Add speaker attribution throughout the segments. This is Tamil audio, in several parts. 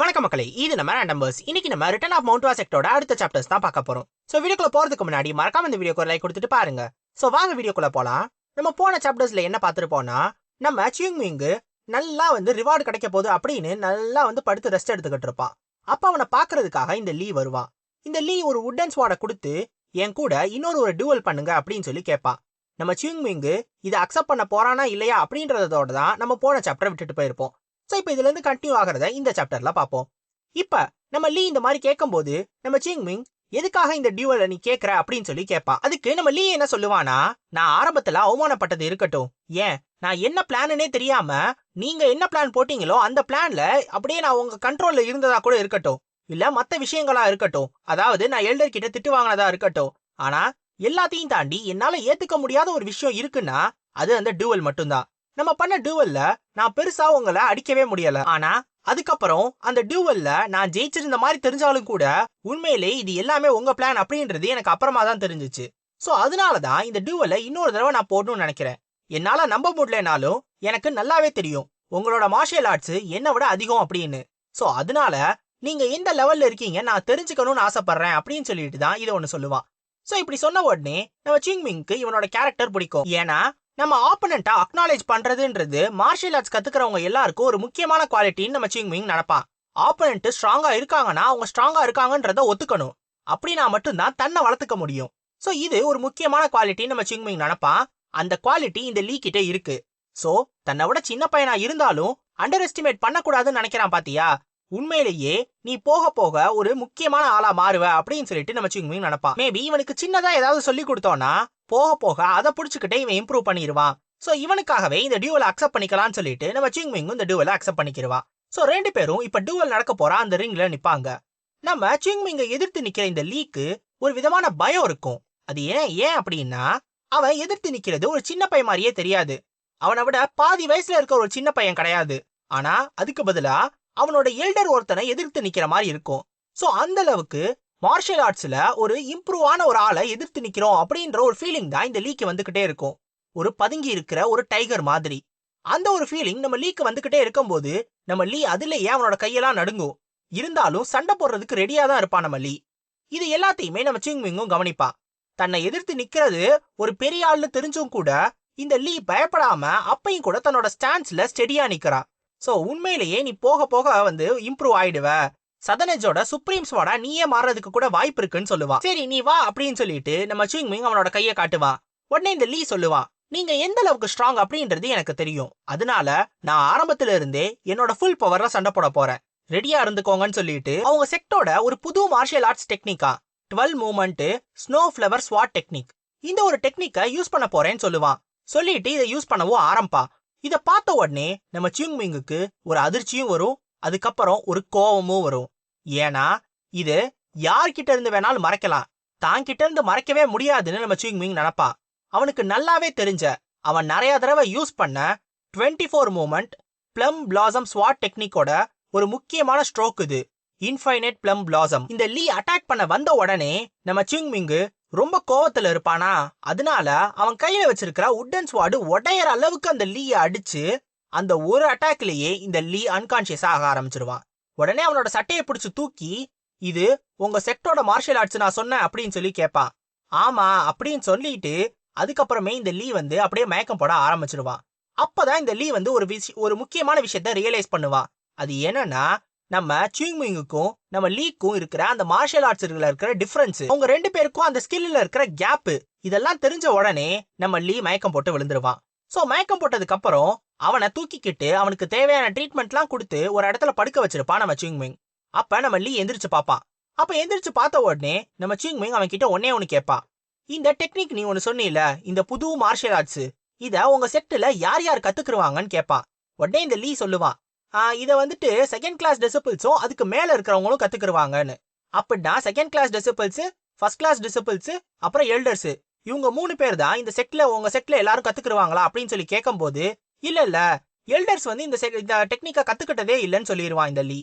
Speaker 1: வணக்கம் மக்களே இது நம்ம நம்பர்ஸ் இன்னைக்கு நம்ம ரிட்டன் ஆஃப் மவுண்ட் வாசெக்டோட அடுத்த சாப்டர்ஸ் தான் பார்க்க போறோம். ஸோ வீடியோக்குள்ள போறதுக்கு முன்னாடி மறக்காம இந்த வீடியோக்கு லைக் கொடுத்துட்டு பாருங்க. ஸோ வாங்க வீடியோக்குள்ள போலாம். நம்ம போன சாப்டர்ஸ்ல என்ன பார்த்துருப்போம்னா நம்ம சியூங் மிங்கு நல்லா வந்து ரிவார்டு கிடைக்க போகுது அப்படின்னு நல்லா வந்து படுத்து ரெஸ்ட் எடுத்துக்கிட்டு இருப்பான். அப்போ அவனை பாக்குறதுக்காக இந்த லீ வருவான். இந்த லீ ஒரு உட்டன் ஸ்வாடை கொடுத்து என் கூட இன்னொரு ஒரு டியூவல் பண்ணுங்க அப்படின்னு சொல்லி கேட்பான். நம்ம சியூங் மிங்கு இதை அக்செப்ட் பண்ண போறானா இல்லையா அப்படின்றதோட தான் நம்ம போன சாப்டர் விட்டுட்டு போயிருப்போம். ஸோ இப்போ இதுல இருந்து கண்டினியூ ஆகிறத இந்த சாப்டர்ல பார்ப்போம். இப்ப நம்ம லீ இந்த மாதிரி கேட்கும்போது நம்ம சிங் மிங் எதுக்காக இந்த டியூவலை நீ கேட்குற அப்படின்னு சொல்லி கேட்பான் அதுக்கு நம்ம லீ என்ன சொல்லுவானா நான் ஆரம்பத்துல அவமானப்பட்டது இருக்கட்டும். ஏன்? நான் என்ன பிளான்னே தெரியாம நீங்க என்ன பிளான் போட்டீங்களோ அந்த பிளான்ல அப்படியே நான் உங்க கண்ட்ரோல்ல இருந்ததா கூட இருக்கட்டும். இல்ல மத்த விஷயங்களா இருக்கட்டும். அதாவது நான் எல்டர் கிட்ட திட்டு வாங்கினதா இருக்கட்டும். ஆனா எல்லாத்தையும் தாண்டி என்னால ஏத்துக்க முடியாத ஒரு விஷயம் இருக்குன்னா அது அந்த டியூவல் மட்டும்தான். நம்ம பண்ண டியூவல்ல நான் பெருசா உங்களை அடிக்கவே முடியல. ஆனா அதுக்கப்புறம் அந்த டியூவல்ல நான் ஜெயிச்சிருந்த மாதிரி தெரிஞ்சாலும் கூட உண்மையிலே இது எல்லாமே உங்க பிளான் அப்படின்றது எனக்கு அப்புறமா தான் தெரிஞ்சுச்சு. சோ அதனால தான் இந்த டியூவல்ல இன்னொரு தடவை நான் போடணும்னு நினைக்கிறேன். என்னால நம்ப முடியலனாலும் எனக்கு நல்லாவே தெரியும் உங்களோட மார்ஷியல் ஆர்ட்ஸ் என்னை விட அதிகம் அப்படின்னு. சோ அதனால நீங்க எந்த லெவல்ல இருக்கீங்க நான் தெரிஞ்சுக்கணும்னு ஆசைப்படுறேன் அப்படின்னு சொல்லிட்டு தான் இதை ஒன்று சொல்லுவான் சோ இப்படி சொன்ன உடனே நம்ம சிங்மிங்க்கு இவனோட கேரக்டர் பிடிக்கும். ஏன்னா நம்ம ஆப்பனண்ட்டை அக்னாலேஜ் பண்றதுன்றது மார்ஷியல் ஆர்ட்ஸ் கற்றுக்கிறவங்க எல்லாருக்கும் ஒரு முக்கியமான குவாலிட்டின்னு நம்ம சிங்மிங் நினப்பான். ஆப்பனண்ட்டு ஸ்ட்ராங்கா இருக்காங்கன்னா அவங்க ஸ்ட்ராங்கா இருக்காங்கன்றத ஒத்துக்கணும். அப்படின்னா மட்டும்தான் தன்னை வளர்த்துக்க முடியும். சோ இது ஒரு முக்கியமான குவாலிட்டின்னு நம்ம சிங்மிங் நினப்பான். அந்த குவாலிட்டி இந்த லீ கிட்ட இருக்கு. சோ தன்னை விட சின்ன பையனா இருந்தாலும் அண்டர் எஸ்டிமேட் பண்ணக்கூடாதுன்னு நினைக்கிறான் பாத்தியா? உண்மையிலேயே நீ போக போக ஒரு முக்கியமான ஆளா மாறுவ அப்படின்னு சொல்லிட்டு நம்ம சிங்மிங் நினைப்பான். மேபி இவனுக்கு சின்னதா ஏதாவது சொல்லி கொடுத்தோம்னா போக போக அதை பிடிச்சிக்கிட்டே இவன் இம்ப்ரூவ் பண்ணிடுவான் ஸோ இவனுக்காகவே இந்த டியூவலை அக்செப்ட் பண்ணிக்கலாம்னு சொல்லிட்டு நம்ம சிங்மிங்கும் இந்த டியூவலை அக்செப்ட் பண்ணிக்கிடுவான் சோ ரெண்டு பேரும் இப்ப டியூவல் நடக்க போற அந்த ரிங்ல நிப்பாங்க. நம்ம சிங்மிங்கை எதிர்த்து நிற்கிற இந்த லீக்கு ஒரு விதமான பயம் இருக்கும். அது ஏன் ஏன் அப்படின்னா அவன் எதிர்த்து நிக்கிறது ஒரு சின்ன பையன் மாதிரியே தெரியாது. அவனை விட பாதி வயசுல இருக்க ஒரு சின்ன பையன் கிடையாது. ஆனா அதுக்கு பதிலா அவனோட எல்டர் ஒருத்தனை எதிர்த்து நிக்கிற மாதிரி இருக்கும். சோ அந்த அளவுக்கு மார்ஷியல் ஆர்ட்ஸ்ல ஒரு இம்ப்ரூவ் ஆன ஒரு ஆளை எதிர்த்து நிக்கிறோம் அப்படின்ற ஒரு ஃபீலிங் தான் இந்த லீக்கு வந்துகிட்டே இருக்கும். ஒரு பதுங்கி இருக்கிற ஒரு டைகர் மாதிரி. அந்த ஒரு ஃபீலிங் நம்ம லீக்கு வந்துகிட்டே இருக்கும்போது நம்ம லீ அதுலயே அவனோட கையெல்லாம் நடுங்கும்? இருந்தாலும் சண்டை போடுறதுக்கு ரெடியா தான் இருப்பான் நம்ம லீ இது எல்லாத்தையுமே நம்ம சிங்மிங்கும் கவனிப்பான் தன்னை எதிர்த்து நிற்கிறது ஒரு பெரிய ஆள்னு தெரிஞ்சும் கூட இந்த லீ பயப்படாம அப்பையும் கூட தன்னோட ஸ்டாண்ட்ஸ்ல ஸ்டெடியா நிக்கிறான் சோ உண்மையிலேயே நீ போக போக வந்து இம்ப்ரூவ் ஆயிடுவ. சதனஜோட சுப்ரீம் ஸ்வாடா நீயே மாறதுக்கு கூட வாய்ப்பு இருக்குன்னு சொல்லுவா. சரி நீ வா அப்படின்னு சொல்லிட்டு நம்ம சிங்மிங் அவனோட கையை காட்டுவா. உடனே இந்த லீ சொல்லுவா நீங்க எந்த அளவுக்கு ஸ்ட்ராங் அப்படின்றது எனக்கு தெரியும். அதனால நான் ஆரம்பத்துல இருந்தே என்னோட ஃபுல் பவர்ல சண்டை போட போறேன். ரெடியா இருந்துக்கோங்கன்னு சொல்லிட்டு அவங்க செக்டோட ஒரு புது martial arts டெக்னிக்கா twelve moment snow flower sword technique இந்த ஒரு டெக்னிக்கை யூஸ் பண்ண போறேன்னு சொல்லுவான் சொல்லிட்டு இதை யூஸ் பண்ணவும் ஆரம்பா. இத பார்த்த உடனே நம்ம சிங்மிங்குக்கு ஒரு அதிர்ச்சியும் வரும் அதுக்கப்புறம் ஒரு கோவமும் வரும். ஏன்னா இது யார்கிட்ட இருந்து வேணாலும் மறைக்கலாம். தான் கிட்ட இருந்து மறைக்கவே முடியாதுன்னு நம்ம சிங்மிங் நினப்பா. அவனுக்கு நல்லாவே தெரிஞ்ச அவன் நிறைய தடவை யூஸ் பண்ண twenty four moment plum blossom sword டெக்னிக்கோட ஒரு முக்கியமான ஸ்ட்ரோக் இது. இன்ஃபைனைட் பிளம் பிளாசம் இந்த லீ அட்டாக் பண்ண வந்த உடனே நம்ம சிங்மிங்கு ரொம்ப கோவத்துல இருப்பானா? அதனால அவன் கையில வச்சிருக்கிற உட்டன் ஸ்வாடு உடையற அளவுக்கு அந்த லீய அடிச்சு அந்த ஒரு அட்டாக்லயே இந்த லீ அன்கான்ஷியஸ் ஆக ஆரம்பிச்சிருவான். உடனே அவனோட சட்டையை பிடிச்சு தூக்கி இது உங்க செக்டோட மார்ஷியல் ஆர்ட்ஸ் நான் சொன்னேன் அப்படின்னு சொல்லி கேட்பான். ஆமா அப்படின்னு சொல்லிட்டு அதுக்கப்புறமே இந்த லீ வந்து அப்படியே மயக்கம் போட ஆரம்பிச்சிருவான். அப்பதான் இந்த லீ வந்து ஒரு விஷய ஒரு முக்கியமான விஷயத்த ரியலைஸ் பண்ணுவான். அது என்னன்னா நம்ம சுயிங்முயிங்குக்கும் நம்ம லீக்கும் இருக்கிற அந்த மார்ஷியல் ஆர்ட்ஸ்ல இருக்கிற டிஃபரன்ஸ் அவங்க ரெண்டு பேருக்கும் அந்த ஸ்கில்ல இருக்கிற கேப்பு இதெல்லாம் தெரிஞ்ச உடனே நம்ம லீ மயக்கம் போட்டு விழுந்துருவான். சோ மயக்கம் போட்டதுக்கு அப்புறம் அவனை தூக்கிக்கிட்டு அவனுக்கு தேவையான ட்ரீட்மெண்ட்லாம் கொடுத்து ஒரு இடத்துல படுக்க வச்சிருப்பான் நம்ம சிங்மிங் அப்ப நம்ம லீ எந்திரிச்சு பார்ப்பான் அப்ப எந்திரிச்சு பார்த்த உடனே நம்ம சிங்மிங் அவன் கிட்ட ஒன்னே ஒன்னு கேட்பான் இந்த டெக்னிக் நீ ஒன்னு சொன்னீல இந்த புது மார்ஷியல் ஆர்ட்ஸ் இத உங்க செட்டுல யார் யார் கத்துக்குருவாங்கன்னு கேட்பான் உடனே இந்த லீ சொல்லுவான் இதை வந்துட்டு செகண்ட் கிளாஸ் டிசிபிள்ஸும் அதுக்கு மேல இருக்கிறவங்களும் கத்துக்குருவாங்கன்னு. அப்படின்னா second class disciples first class disciples அப்புறம் எல்டர்ஸு இவங்க மூணு பேர் தான் இந்த செட்ல உங்க செட்ல எல்லாரும் கற்றுக்குருவாங்களா அப்படின்னு சொல்லி கேட்கும்போது இல்ல இல்ல. எல்டர்ஸ் வந்து இந்த இந்த டெக்னிக்கை கத்துக்கிட்டதே இல்லைன்னு சொல்லிடுவான் இந்த லீ.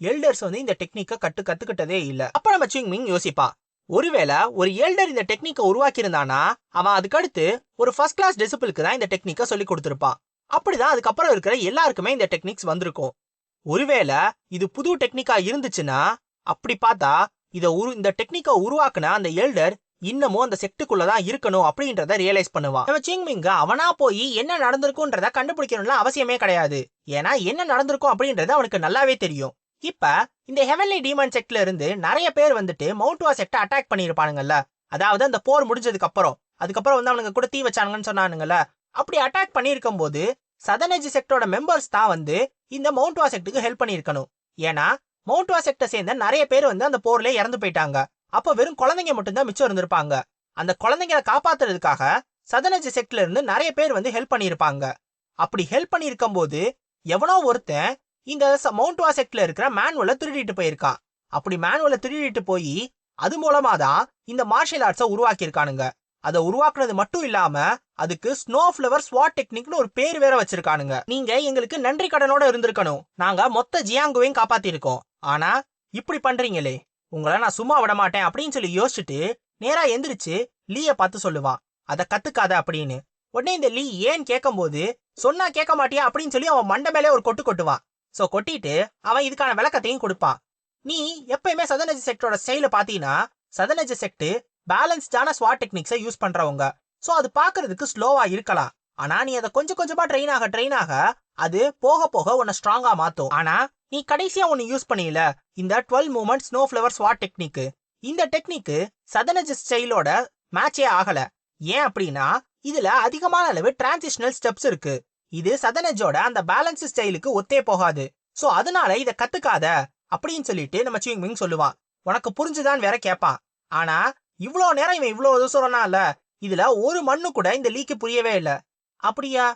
Speaker 1: எல்டர்ஸ் வந்து இந்த டெக்னிக்கை கட்டு கத்துக்கிட்டதே இல்ல. அப்ப நம்ம சிங்மிங் யோசிப்பா ஒருவேளை ஒரு எல்டர் இந்த டெக்னிக்கை உருவாக்கி இருந்தானா அவன் அதுக்கடுத்து ஒரு ஃபர்ஸ்ட் கிளாஸ் டிசிபிளுக்கு தான் இந்த டெக்னிக்கை சொல்லி கொடுத்துருப்பான். அப்படிதான் அதுக்கப்புறம் இருக்கிற எல்லாருக்குமே இந்த டெக்னிக்ஸ் வந்திருக்கும். ஒருவேளை இது புது டெக்னிக்கா இருந்துச்சுன்னா அப்படி பார்த்தா இத உரு இந்த டெக்னிக்கை உருவாக்குன அந்த எல்டர் இன்னமும் அந்த செக்டுக்குள்ள தான் இருக்கணும் அப்படின்றத ரியலைஸ் பண்ணுவான் நம்ம சிங்மிங்க அவனா போய் என்ன நடந்திருக்கும்ன்றத கண்டுபிடிக்கணும்ல அவசியமே கிடையாது. ஏன்னா என்ன நடந்திருக்கும் அப்படின்றது அவனுக்கு நல்லாவே தெரியும். இப்ப இந்த ஹெவன்லி டீமன் செக்ட்ல இருந்து நிறைய பேர் வந்துட்டு மவுண்ட்வா செக்ட அட்டாக் பண்ணிருப்பானுங்கல்ல. அதாவது அந்த போர் முடிஞ்சதுக்கு அப்புறம் அதுக்கப்புறம் வந்து அவனுங்க கூட தீ வச்சானுங்கன்னு சொன்னானுங்கல்ல. அப்படி அட்டாக் பண்ணியிருக்கும் போது சதனேஜ் செக்டோட மெம்பர்ஸ் தான் வந்து இந்த மவுண்ட்வா செக்டுக்கு ஹெல்ப் பண்ணியிருக்கணும். ஏன்னா மவுண்ட்வா செக்டை சேர்ந்த நிறைய பேர் வந்து அந்த போர்ல இறந்து போயிட்டாங்க. அப்ப வெறும் குழந்தைங்க மட்டும்தான் மிச்சம் இருந்திருப்பாங்க. அந்த குழந்தைங்களை காப்பாத்துறதுக்காக சதனஜி செக்ட்ல இருந்து நிறைய பேர் வந்து ஹெல்ப் பண்ணியிருப்பாங்க. அப்படி ஹெல்ப் பண்ணியிருக்கும் போது எவனோ ஒருத்தன் இந்த மவுண்ட்வா செக்ட்ல இருக்கிற மேனுவலை திருடிட்டு போயிருக்கான் அப்படி மேனுவலை திருடிட்டு போய் அது மூலமா தான் இந்த மார்ஷியல் ஆர்ட்ஸை உருவாக்கியிருக்கானுங்க. அதை உருவாக்குனது மட்டும் இல்லாம அதுக்கு ஸ்னோ ஃபிளவர் ஸ்வாட் டெக்னிக்னு ஒரு பேர் வேற வச்சிருக்கானுங்க. நீங்க எங்களுக்கு நன்றி கடனோட இருந்திருக்கணும். நாங்க மொத்த ஜியாங்குவையும் காப்பாத்திருக்கோம் ஆனா இப்படி பண்றீங்களே. உங்களை நான் சும்மா விட மாட்டேன் அப்படின்னு சொல்லி யோசிச்சுட்டு நேரா எந்திரிச்சு லீய பார்த்து சொல்லுவா. அதை கத்துக்காத அப்படின்னு. உடனே இந்த லீ ஏன் கேட்கும்போது சொன்னா கேட்க மாட்டியா? அப்படின்னு சொல்லி அவன் மண்டை மேலே ஒரு கொட்டு கொட்டுவா. சோ கொட்டிட்டு அவன் இதுக்கான விளக்கத்தையும் கொடுப்பா. நீ எப்பயுமே சதனஜ் செக்டரோட ஸ்டைல பாத்தீங்கன்னா சதனஜ் செக்ட் பேலன்ஸ்டான ஸ்வாட் டெக்னிக்ஸை யூஸ் பண்றவங்க. சோ அது பாக்குறதுக்கு ஸ்லோவா இருக்கலாம். ஆனா நீ அதை கொஞ்சம் கொஞ்சமா ட்ரெயின் ஆக ட்ரெயின் ஆக அது போக போக உன்னை ஸ்ட்ராங்கா மாத்தும். ஆனா நீ கடைசியா ஒன்னு யூஸ் பண்ணியில இந்த twelve moment snow flower sword technique இந்த டெக்னிக்கு சதனஜ் ஸ்டைலோட மேட்சே ஆகல. ஏன் அப்படின்னா இதுல அதிகமான அளவு டிரான்சிஷனல் ஸ்டெப்ஸ் இருக்கு. இது சதனஜோட அந்த பேலன்ஸ் ஸ்டைலுக்கு ஒத்தே போகாது. சோ அதனால இத கத்துக்காத அப்படின்னு சொல்லிட்டு நம்ம சிங்மிங் சொல்லுவான். உனக்கு புரிஞ்சுதான் வேற கேட்பான் ஆனா இவ்வளோ நேரம் இவன் இவ்வளோ இது சொல்றானால இதுல ஒரு மண்ணு கூட இந்த லீக்கு புரியவே இல்ல. அப்படியா?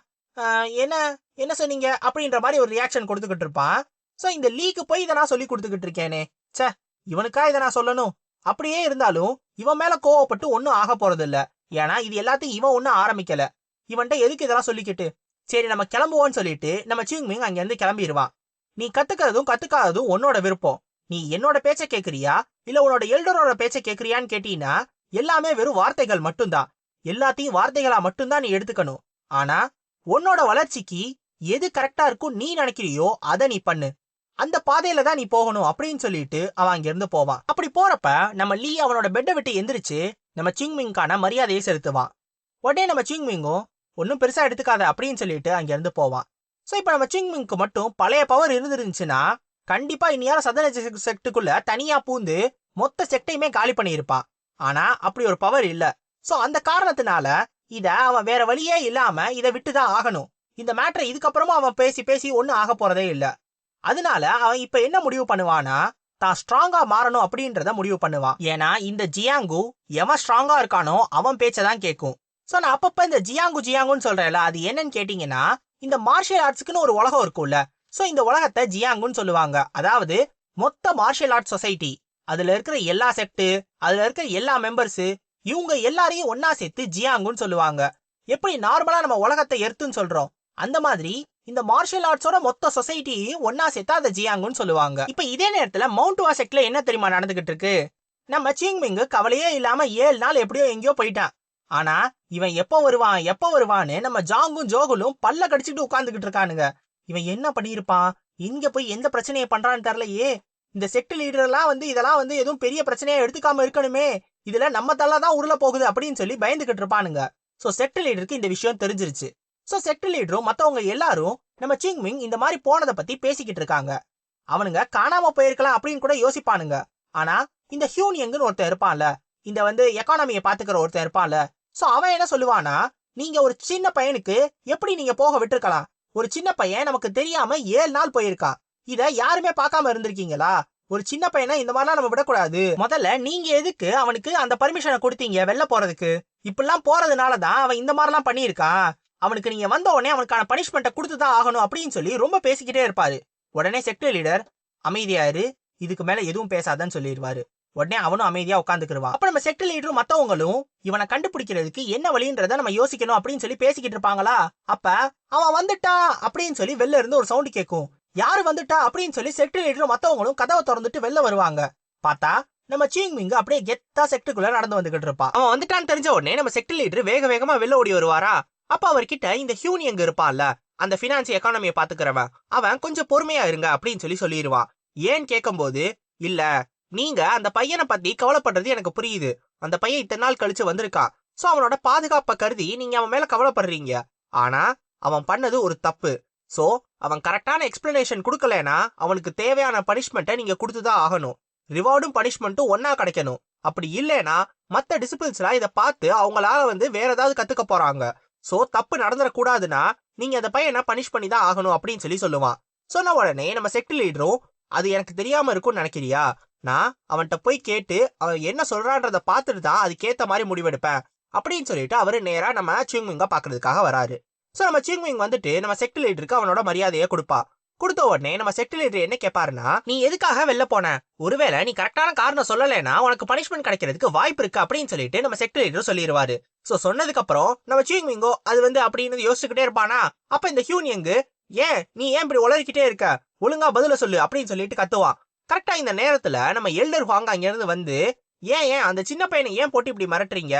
Speaker 1: என்ன? என்ன சொன்னீங்க? அப்படின்ற மாதிரி ஒரு ரியாக்ஷன் கொடுத்துக்கிட்டு இருப்பான். சோ இந்த லீக்கு போய் இதை நான் சொல்லி கொடுத்துக்கிட்டு இருக்கேனே. ச்சே இவனுக்கா இதை நான் சொல்லணும்? அப்படியே இருந்தாலும் இவன் மேல கோவப்பட்டு ஒன்னும் ஆக போறது இல்லை ஏன்னா இது எல்லாத்தையும் இவன் ஒன்னும் ஆரம்பிக்கல. இவன்கிட்ட எதுக்கு இதெல்லாம் சொல்லிக்கிட்டு? சரி நம்ம கிளம்புவோம்னு சொல்லிட்டு நம்ம சிங்மிங் அங்க இருந்து கிளம்பிடுவான் நீ கத்துக்கிறதும் கத்துக்காததும் உன்னோட விருப்பம். நீ என்னோட பேச்சை கேக்குறியா? இல்ல உன்னோட எல்டரோட பேச்சை கேக்குறியான்னு கேட்டீங்கன்னா எல்லாமே வெறும் வார்த்தைகள் மட்டும்தான். எல்லாத்தையும் வார்த்தைகளா மட்டும்தான் நீ எடுத்துக்கணும். ஆனா உன்னோட வளர்ச்சிக்கு எது கரெக்டா இருக்கும் நீ நினைக்கிறியோ அதை நீ பண்ணு. அந்த பாதையில தான் நீ போகணும் அப்படின்னு சொல்லிட்டு அவன் அங்க இருந்து போவான். அப்படி போறப்ப நம்ம லீ அவனோட பெட்டை விட்டு எந்திரிச்சு நம்ம சிங்மிங்கான மரியாதையை செலுத்துவான். உடனே நம்ம சிங்மிங்கும் ஒன்னும் பெருசா எடுத்துக்காத அப்படின்னு சொல்லிட்டு அங்க இருந்து போவான். சோ இப்ப நம்ம சிங்மிங்க்கு மட்டும் பழைய பவர் இருந்துருந்துச்சுன்னா கண்டிப்பா இனியார சதன செக்டுக்குள்ள தனியா பூந்து மொத்த செக்டையுமே காலி பண்ணியிருப்பான். ஆனா அப்படி ஒரு பவர் இல்ல. சோ அந்த காரணத்தினால இத அவன் வேற வழியே இல்லாம இத விட்டுதான் ஆகணும். இந்த மேட்ரை இதுக்கப்புறமும் அவன் பேசி பேசி ஒன்னும் ஆக போறதே இல்ல. அதனால அவன் இப்ப என்ன முடிவு பண்ணுவானா தான் ஸ்ட்ராங்கா மாறணும் அப்படின்றத முடிவு பண்ணுவான். ஏன்னா இந்த ஜியாங்கு எவன் ஸ்ட்ராங்கா இருக்கானோ அவன் பேச்சதான் கேட்கும் சோ நான் அப்பப்ப இந்த ஜியாங்கு ஜியாங்குன்னு சொல்றேன்ல அது என்னன்னு கேட்டீங்கன்னா இந்த மார்ஷியல் ஆர்ட்ஸ்க்குன்னு ஒரு உலகம் இருக்கும்ல. சோ இந்த உலகத்தை ஜியாங்குன்னு சொல்லுவாங்க. அதாவது மொத்த மார்ஷியல் ஆர்ட்ஸ் சொசைட்டி அதுல இருக்கிற எல்லா செக்டு அதுல இருக்கிற எல்லா மெம்பர்ஸ் இவங்க எல்லாரையும் ஒன்னா சேர்த்து ஜியாங்குன்னு சொல்லுவாங்க. எப்படி நார்மலா நம்ம உலகத்தை எர்த்துன்னு சொல்றோம்? அந்த மாதிரி இந்த மார்ஷியல் ஆர்ட்ஸோட மொத்த சொசைட்டியையும் ஒன்னா சேர்த்தா அதை ஜியாங்குன்னு சொல்லுவாங்க. இப்ப இதே நேரத்துல மவுண்ட் வா என்ன தெரியுமா நடந்துகிட்டு இருக்கு? நம்ம சிங்மிங்கு கவலையே இல்லாம ஏழு நாள் எப்படியோ எங்கேயோ போயிட்டான். ஆனா இவன் எப்போ வருவான் எப்போ வருவான்னு நம்ம ஜாங்கும் ஜோகுலும் பல்ல கடிச்சிட்டு உட்காந்துகிட்டு இருக்கானுங்க. இவன் என்ன பண்ணியிருப்பான்? எங்க போய் எந்த பிரச்சனையை பண்றான்னு தெரியலையே. இந்த செக்ட் லீடர் எல்லாம் வந்து இதெல்லாம் வந்து எதுவும் பெரிய பிரச்சனையா எடுத்துக்காம இருக்கணுமே. இதுல நம்ம தள்ள தான் உருள போகுது அப்படின்னு சொல்லி பயந்துகிட்டு இருப்பானுங்க. சோ செக்ட் லீடருக்கு இந்த விஷயம் தெரிஞ்சிருச்சு. ஸோ செக்ட் லீடரும் மத்தவங்க எல்லாரும் நம்ம சிங்மிங் இந்த மாதிரி போனதை பத்தி பேசிக்கிட்டு இருக்காங்க. அவனுங்க காணாம போயிருக்கலாம் அப்படின்னு கூட யோசிப்பானுங்க. ஆனா இந்த ஹியூனியங்னு ஒருத்தன் இருப்பான்ல இந்த வந்து எக்கானமியை பாத்துக்கிற ஒருத்தன் இருப்பான்ல சோ அவன் என்ன சொல்லுவானா நீங்க ஒரு சின்ன பையனுக்கு எப்படி நீங்க போக விட்டுருக்கலாம்? ஒரு சின்ன பையன் நமக்கு தெரியாம ஏழு நாள் போயிருக்கான். இத யாருமே பார்க்காம இருந்திருக்கீங்களா? ஒரு சின்ன பையனை இந்த மாதிரிலாம் நம்ம விடக்கூடாது. முதல்ல நீங்க எதுக்கு அவனுக்கு அந்த பர்மிஷனை கொடுத்தீங்க வெளில போறதுக்கு? இப்படிலாம் போறதுனால தான் அவன் இந்த மாதிரிலாம் பண்ணியிருக்கான். அவனுக்கு நீங்க வந்த உடனே அவனுக்கான பனிஷ்மெண்ட்டை கொடுத்து தான் ஆகணும் அப்படின்னு சொல்லி ரொம்ப பேசிக்கிட்டே இருப்பாரு. உடனே செக்டர் லீடர் அமைதியாரு இதுக்கு மேல எதுவும் பேசாதன்னு சொல்லிடுவாரு. உடனே அவனும் அமைதியா உட்காந்துக்கிருவான் அப்ப நம்ம செக்டர் லீடரும் மத்தவங்களும் இவனை கண்டுபிடிக்கிறதுக்கு என்ன வழின்றத நம்ம யோசிக்கணும் அப்படின்னு சொல்லி பேசிக்கிட்டு இருப்பாங்களா? அப்ப அவன் வந்துட்டா அப்படின்னு சொல்லி வெளில இருந்து ஒரு சவுண்ட் கேட்கும் யாரு வந்துட்டா? அப்படின்னு சொல்லி செக்டர் லீடரும் மத்தவங்களும் கதவை திறந்துட்டு வெளில வருவாங்க. பார்த்தா நம்ம சீங்மிங் அப்படியே கெத்தா செக்டுக்குள்ள நடந்து வந்துகிட்டு இருப்பான் அவன் வந்துட்டான்னு தெரிஞ்ச உடனே நம்ம செக்டர் லீடர் வேக வேகமா வெளில ஓடி வருவாரா? அப்ப அவர்கிட்ட இந்த ஹியூனி எங்க இருப்பான்ல? அந்த ஃபினான்ஸ் எக்கானமியை பாத்துக்கிறவன் அவன் கொஞ்சம் பொறுமையா இருங்க அப்படின்னு சொல்லி சொல்லிடுவான். ஏன் கேட்கும்போது இல்ல நீங்க அந்த பையனை பத்தி கவலைப்படுறது எனக்கு புரியுது. அந்த பையன் இத்தனை நாள் கழிச்சு வந்திருக்கான். சோ அவனோட பாதுகாப்பை கருதி நீங்க அவன் மேல கவலைப்படுறீங்க. ஆனா அவன் பண்ணது ஒரு தப்பு. சோ அவன் கரெக்டான எக்ஸ்பிளனேஷன் கொடுக்கலனா அவனுக்கு தேவையான பனிஷ்மெண்ட்டை நீங்க கொடுத்துதான் ஆகணும். ரிவார்டும் பனிஷ்மெண்ட்டும் ஒன்னா கிடைக்கணும். அப்படி இல்லைனா மத்த டிசிபிள்ஸ்லாம் இதை பார்த்து அவங்களால வந்து வேற ஏதாவது கத்துக்க போறாங்க. சோ தப்பு நடந்துடக்கூடாதுன்னா நீங்க அந்த பையனை பனிஷ் பண்ணி தான் ஆகணும் அப்படின்னு சொல்லி சொல்லுவான். சொன்ன உடனே நம்ம செக்ட் லீடரும் அது எனக்கு தெரியாம இருக்கும்னு நினைக்கிறியா? நான் அவன்கிட்ட போய் கேட்டு அவன் என்ன சொல்றான்றத பார்த்துட்டு தான் அதுக்கேத்த மாதிரி முடிவெடுப்பேன். அப்படின்னு சொல்லிட்டு அவரு நேரா நம்ம சிங்விங்க பாக்குறதுக்காக வராரு. சோ நம்ம சிங்விங் வந்துட்டு நம்ம செக்ட் லீடருக்கு அவனோட மரியாதையை கொடுப்பா. கொடுத்த உடனே நம்ம செக்ட் லீடர் என்ன கேட்பாருன்னா நீ எதுக்காக வெளில போன? ஒருவேளை நீ கரெக்டான காரணம் சொல்லலைன்னா உனக்கு பனிஷ்மெண்ட் கிடைக்கிறதுக்கு வாய்ப்பு இருக்கு அப்படின்னு சொல்லிட்டு நம்ம செக்ட் லீடர் சொல்லிடுவாரு சோ சொன்னதுக்கு அப்புறம் நம்ம சிங்விங்கோ அது வந்து அப்படின்னு யோசிச்சுக்கிட்டே இருப்பானா? அப்ப இந்த ஹியூனியங்கு ஏன்? நீ ஏன் இப்படி உளறிக்கிட்டே இருக்க? ஒழுங்கா பதில சொல்லு அப்படின்னு சொல்லிட்டு கத்துவான். கரெக்டா இந்த நேரத்துல நம்ம எல்டர் வாங்க அங்க இருந்து வந்து ஏன் ஏன் அந்த சின்ன பையனை ஏன் போட்டு இப்படி மிரட்டுறீங்க?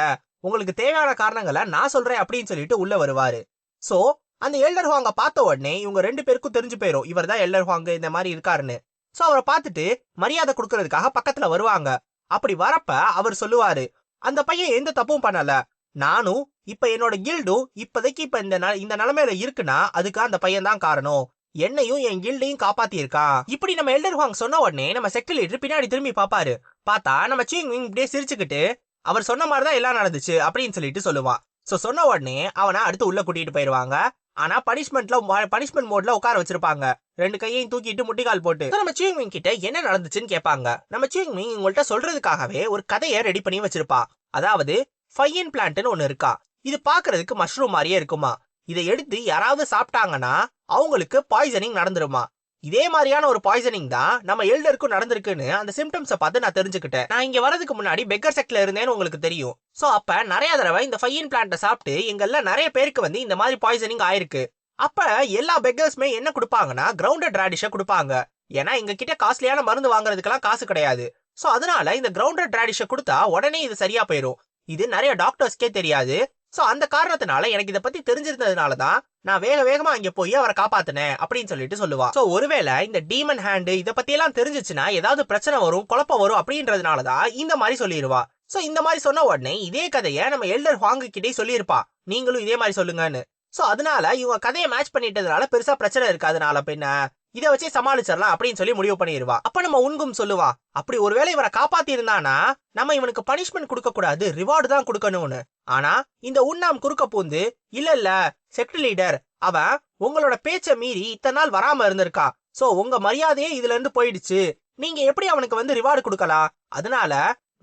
Speaker 1: உங்களுக்கு தேவையான காரணங்களை நான் சொல்றேன் அப்படின்னு சொல்லிட்டு உள்ள வருவாரு. சோ அந்த எல்டர் ஹுவாங்க பார்த்த உடனே இவங்க ரெண்டு பேருக்கும் தெரிஞ்சு போயிரும். இவர் தான் எல்டர் ஹுவாங்க இந்த மாதிரி இருக்காருன்னு. சோ அவரை பார்த்துட்டு மரியாதை கொடுக்கறதுக்காக பக்கத்துல வருவாங்க. அப்படி வரப்ப அவர் சொல்லுவாரு அந்த பையன் எந்த தப்பும் பண்ணல. நானும் இப்ப என்னோட கில்டும் இப்போதைக்கு இப்ப இந்த இந்த நிலைமையில இருக்குன்னா அதுக்கு அந்த பையன் தான் காரணம். என்னையும் என் கில்டையும் காப்பாத்தி இருக்கான் இப்படி நம்ம எல்டர் ஹாங் சொன்ன உடனே நம்ம செக்டர் லீடர் பின்னாடி திரும்பி பாப்பாரு பார்த்தா நம்ம சீங் விங் இப்படியே சிரிச்சுக்கிட்டு அவர் சொன்ன மாதிரி தான் எல்லாம் நடந்துச்சு அப்படின்னு சொல்லிட்டு சொல்லுவான். சோ சொன்ன உடனே அவனை அடுத்து உள்ள கூட்டிட்டு போயிடுவாங்க ஆனா பனிஷ்மெண்ட்ல பனிஷ்மெண்ட் மோட்ல உட்கார வச்சிருப்பாங்க. ரெண்டு கையையும் தூக்கிட்டு முட்டிக்கால் போட்டு. நம்ம சியூங் மிங் கிட்ட என்ன நடந்துச்சுன்னு கேட்பாங்க. நம்ம சியூங் மிங் உங்கள்ட்ட சொல்றதுக்காகவே ஒரு கதையை ரெடி பண்ணி வச்சிருப்பா. அதாவது ஃபைன் பிளான்ட்னு ஒன்னு இருக்கா. இது பாக்குறதுக்கு மஷ்ரூம் மாதிரியே இருக்குமா. இதை எடுத்து யாராவது சாப்பிட்டாங்கன்னா அவங்களுக்கு பாய்சனிங் நடந்துருமா. இதே மாதிரியான ஒரு பாய்சனிங் தான் நம்ம எல்டருக்கும் நடந்திருக்குன்னு அந்த சிம்டம்ஸை பார்த்து நான் தெரிஞ்சுக்கிட்டேன். நான் இங்க வரதுக்கு முன்னாடி பெக்கர் செக்ல இருந்தேன்னு உங்களுக்கு தெரியும். சோ அப்ப நிறைய தடவை இந்த ஃபையின் பிளான்ட்டை சாப்பிட்டு எங்கெல்லாம் நிறைய பேருக்கு வந்து இந்த மாதிரி பாய்சனிங் ஆயிருக்கு. அப்ப எல்லா பெக்கர்ஸ்மே என்ன கொடுப்பாங்கன்னா கிரவுண்டட் ரேடிஷை கொடுப்பாங்க. ஏன்னா எங்க கிட்ட காஸ்ட்லியான மருந்து வாங்குறதுக்கெல்லாம் காசு கிடையாது. சோ அதனால இந்த கிரவுண்டட் ரேடிஷை கொடுத்தா உடனே இது சரியா போயிடும் இது நிறைய டாக்டர்ஸ்க்கே தெரியாது. ஸோ அந்த காரணத்தினால எனக்கு இதை பத்தி தெரிஞ்சிருந்ததுனால தான் நான் வேக வேகமா அங்க போய் அவரை காப்பாத்தினேன் அப்படின்னு சொல்லிட்டு சொல்லுவா. ஸோ ஒருவேளை இந்த டீமன் ஹேண்டு இதை பத்தி எல்லாம் ஏதாவது பிரச்சனை வரும் குழப்பம் வரும் அப்படின்றதுனால தான் இந்த மாதிரி சொல்லிடுவா ஸோ இந்த மாதிரி சொன்ன உடனே இதே கதையை நம்ம எல்டர் ஹாங்கு கிட்டே சொல்லியிருப்பா. நீங்களும் இதே மாதிரி சொல்லுங்கன்னு. ஸோ அதனால இவங்க கதையை மேட்ச் பண்ணிட்டதுனால பெருசா பிரச்சனை இருக்காதுனால பின்ன இதை வச்சே சமாளிச்சிடலாம் அப்படின்னு சொல்லி முடிவு பண்ணிடுவா. அப்ப நம்ம உண்கும் சொல்லுவா அப்படி ஒருவேளை இவரை காப்பாத்தி இருந்தானா நம்ம இவனுக்கு பனிஷ்மெண்ட் கொடுக்க கூடாது ரிவார்டு தான் கொடுக்கணும்னு. ஆனா இந்த உண்ணாம் குறுக்க பூந்து இல்ல இல்ல செக்டர் லீடர் அவன் உங்களோட பேச்ச மீறி இத்தனை நாள் வராம இருந்திருக்கா. சோ உங்க மரியாதையே இதுல இருந்து போயிடுச்சு. நீங்க எப்படி அவனுக்கு வந்து ரிவார்டு கொடுக்கலாம்? அதனால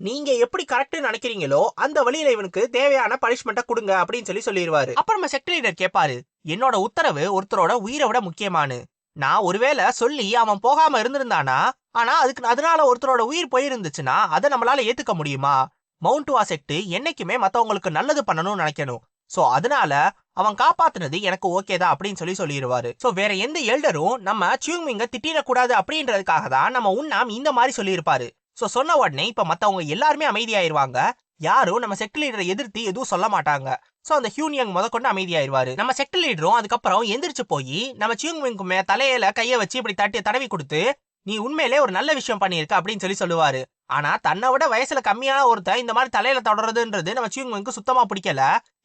Speaker 1: நீங்க எப்படி கரெக்ட் நினைக்கிறீங்களோ அந்த வழியில இவனுக்கு தேவையான பனிஷ்மெண்ட்டை கொடுங்க அப்படின்னு சொல்லி சொல்லிடுவாரு. அப்ப நம்ம செக்டர் லீடர் கேட்பாரு என்னோட உத்தரவு ஒருத்தரோட உயிரை விட முக்கியமானு. நான் ஒருவேளை சொல்லி அவன் போகாம இருந்திருந்தானா? ஆனா அதுக்கு அதனால ஒருத்தரோட உயிர் போயிருந்துச்சுன்னா அதை நம்மளால ஏத்துக்க முடியுமா? மவுண்ட் வாசெக்ட் என்னைக்குமே மத்தவங்களுக்கு நல்லது பண்ணணும்னு நினைக்கணும். சோ அதனால அவன் காப்பாத்துனது எனக்கு ஓகே தான் அப்படின்னு சொல்லி சொல்லிடுவாரு சோ வேற எந்த எல்டரும் நம்ம சியூமிங்க திட்டிடக்கூடாது அப்படின்றதுக்காக தான் நம்ம உண்ணாம் இந்த மாதிரி சொல்லியிருப்பாரு. சோ சொன்ன உடனே இப்ப மத்தவங்க எல்லாருமே அமைதியாயிருவாங்க. யாரும் நம்ம செக்ட் லீடரை எதிர்த்து எதுவும் சொல்ல மாட்டாங்க. சோ அந்த ஹியூனியங் முத கொண்டு அமைதியாயிருவாரு. நம்ம செக்ட் லீடரும் அதுக்கப்புறம் எந்திரிச்சு போய் நம்ம சியூங்மிங்க்கு மே தலையில கைய வச்சு இப்படி தட்டி தடவி கொடுத்து நீ உண்மையிலே ஒரு நல்ல விஷயம் பண்ணியிருக்க அப்படின்னு சொல்லி சொல்லுவாரு. ஆனா தன்னை விட வயசுல கம்மியான ஒருத்தன் இந்த மாதிரி தலையில தொடர்றதுன்றது நம்ம சியூங்மிங்க்கு சுத்தமா பிடிக்கல.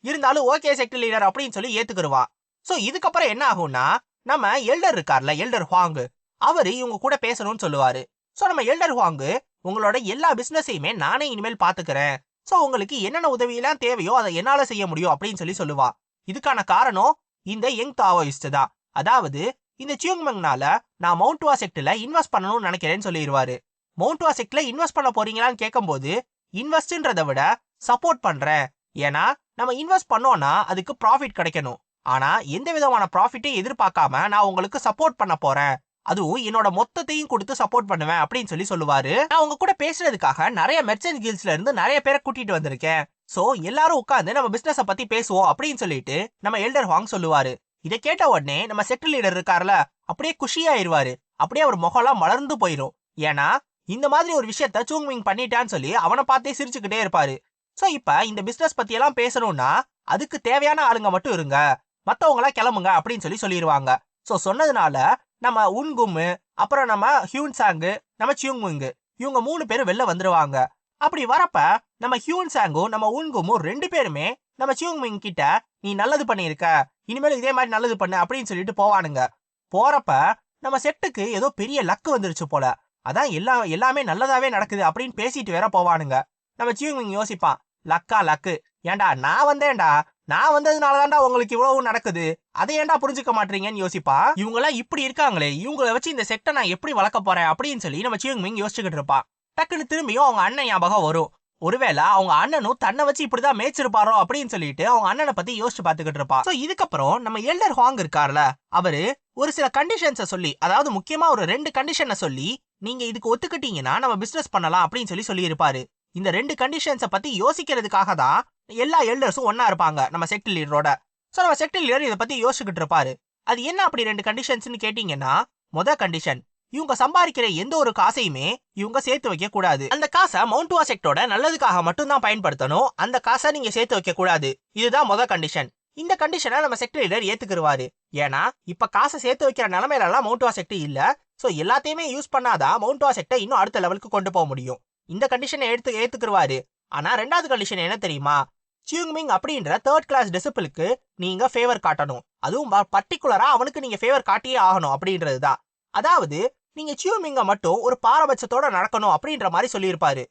Speaker 1: இருந்தாலும் ஓகே செக்ட் லீடர் அப்படின்னு சொல்லி ஏத்துக்கிடுவான் சோ இதுக்கப்புறம் என்ன ஆகும்னா நம்ம எல்டர் இருக்கார்ல எல்டர் ஹுவாங்கு அவரு இவங்க கூட பேசணும்னு சொல்லுவாரு. சோ நம்ம எல்டர் ஹுவாங்கு உங்களோட எல்லா பிசினஸையுமே நானே இனிமேல் பாத்துக்கிறேன். சோ உங்களுக்கு என்னென்ன உதவியெல்லாம் தேவையோ அதை என்னால செய்ய முடியும் அப்படின்னு சொல்லி சொல்லுவா. இதுக்கான காரணம் இந்த யங் தாவோயிஸ்ட் தான். அதாவது இந்த சியோங்மெங்னால நான் மவுண்ட்வா வாசெக்ட்ல இன்வெஸ்ட் பண்ணணும்னு நினைக்கிறேன்னு சொல்லிடுவாரு. மவுண்ட்வா வாசெக்ட்ல இன்வெஸ்ட் பண்ண போறீங்களான்னு கேட்கும்போது இன்வெஸ்ட்ன்றதை விட சப்போர்ட் பண்றேன். ஏன்னா நம்ம இன்வெஸ்ட் பண்ணோம்னா அதுக்கு ப்ராஃபிட் கிடைக்கணும். ஆனா எந்த விதமான ப்ராஃபிட்டையும் எதிர்பார்க்காம நான் உங்களுக்கு சப்போர்ட் பண்ண போறேன். அதுவும் என்னோட மொத்தத்தையும் கொடுத்து சப்போர்ட் பண்ணுவேன் அப்படின்னு சொல்லி சொல்லுவாரு. நான் உங்க கூட பேசுறதுக்காக நிறைய மெர்ச்சன்ட் கில்ஸ்ல இருந்து நிறைய பேரை கூட்டிட்டு வந்திருக்கேன். சோ எல்லாரும் உட்காந்து நம்ம பிசினஸ பத்தி பேசுவோம் அப்படின்னு சொல்லிட்டு நம்ம எல்டர் ஹாங் சொல்லுவாரு. இதை கேட்ட உடனே நம்ம செட்டில் லீடர் இருக்கார்ல அப்படியே குஷியாயிருவாரு. அப்படியே அவர் முகம்லாம் மலர்ந்து போயிரும். ஏன்னா இந்த மாதிரி ஒரு விஷயத்த சூங்மிங் பண்ணிட்டான்னு சொல்லி அவனை பார்த்தே சிரிச்சுக்கிட்டே இருப்பாரு. சோ இப்ப இந்த பிசினஸ் பத்தி எல்லாம் பேசணும்னா அதுக்கு தேவையான ஆளுங்க மட்டும் இருங்க. மத்தவங்களா கிளம்புங்க அப்படின்னு சொல்லி சொல்லிடுவாங்க சோ சொன்னதுனால நம்ம உன்கும்மு அப்புறம் நம்ம ஹியூன்சாங்கு நம்ம சியுங்முங்கு இவங்க மூணு பேரும் வெளில வந்துருவாங்க. அப்படி வரப்ப நம்ம ஹியூன்சாங்கும் நம்ம உன்குமும் ரெண்டு பேருமே நம்ம சியூங்மிங் கிட்ட நீ நல்லது பண்ணியிருக்க இனிமேல் இதே மாதிரி நல்லது பண்ணு அப்படின்னு சொல்லிட்டு போவானுங்க. போறப்ப நம்ம செட்டுக்கு ஏதோ பெரிய லக்கு வந்துருச்சு போல. அதான் எல்லா எல்லாமே நல்லதாவே நடக்குது அப்படின்னு பேசிட்டு வேற போவானுங்க. நம்ம சியூங்மிங் யோசிப்பான் லக்கா லக்கு ஏன்டா நான் வந்தேன்டா நான் வந்ததுனால தான்டா உங்களுக்கு இவ்வளவு நடக்குது அதை ஏன்டா புரிஞ்சுக்க மாட்டீங்கன்னு யோசிப்பா? இவங்க எல்லாம் இப்படி இருக்காங்களே இவங்கள வச்சு இந்த செட்டை நான் எப்படி வளர்க்க போறேன் அப்படின்னு சொல்லி நம்ம சியுங்மிங் யோசிச்சுக்கிட்டு இருப்பான் டக்குன்னு திரும்பியும் அவங்க அண்ணன் ஞாபகம் வரும். ஒருவேளை அவங்க அண்ணனும் தன்னை வச்சு இப்படிதான் மேய்ச்சிருப்பாரோ அப்படின்னு சொல்லிட்டு அவங்க அண்ணனை பத்தி யோசிச்சு பாத்துக்கிட்டு இருப்பான் சோ இதுக்கப்புறம் நம்ம எல்டர் ஹாங் இருக்கார்ல அவரு ஒரு சில கண்டிஷன்ஸை சொல்லி அதாவது முக்கியமா ஒரு ரெண்டு கண்டிஷனை சொல்லி நீங்க இதுக்கு ஒத்துக்கிட்டீங்கன்னா நம்ம பிசினஸ் பண்ணலாம் அப்படின்னு சொல்லி சொல்லியிருப்பாரு. இந்த ரெண்டு கண்டிஷன்ஸை பத்தி யோசிக்கிறதுக்காக தான் எல்லா எல்டர்ஸும் ஒன்னா இருப்பாங்க நம்ம செக்ட் லீடரோட சோ நம்ம செக்ட் லீடர் இதை பத்தி யோசிச்சுக்கிட்டு இருப்பாரு அது என்ன அப்படி ரெண்டு கண்டிஷன்ஸ்னு கேட்டீங்கன்னா மொதல் கண்டிஷன் இவங்க சம்பாதிக்கிற எந்த ஒரு காசையுமே இவங்க சேர்த்து வைக்க கூடாது. அந்த காசை மவுண்ட் செக்டோட நல்லதுக்காக மட்டும்தான் பயன்படுத்தணும். அந்த காசை நீங்க சேர்த்து வைக்க கூடாது. இதுதான் முத கண்டிஷன் இந்த கண்டிஷனை நம்ம செக்டர் லீடர் ஏத்துக்கிருவாரு. ஏன்னா இப்ப காசை சேர்த்து வைக்கிற நிலைமையிலலாம் மவுண்ட் செக்ட் இல்ல. சோ எல்லாத்தையுமே யூஸ் பண்ணாதான் மவுண்ட் செக்டை இன்னும் அடுத்த லெவலுக்கு கொண்டு போக முடியும். இந்த கண்டிஷனை எடுத்து ஏத்துக்கிருவாரு. ஆனா ரெண்டாவது கண்டிஷன் என்ன தெரியுமா? சியூங்மிங் அப்படின்ற தேர்ட் கிளாஸ் டிசிப்பிளுக்கு நீங்க ஃபேவர் காட்டணும். அதுவும் பர்டிகுலரா அவனுக்கு நீங்க ஃபேவர் காட்டியே ஆகணும் அப்படின்றதுதான் அதாவது நீங்க சியூமிங்க மட்டும் ஒரு பாரபட்சத்தோட நடக்கணும் அப்படின்ற மாதிரி சொல்லியிருப்பாரு.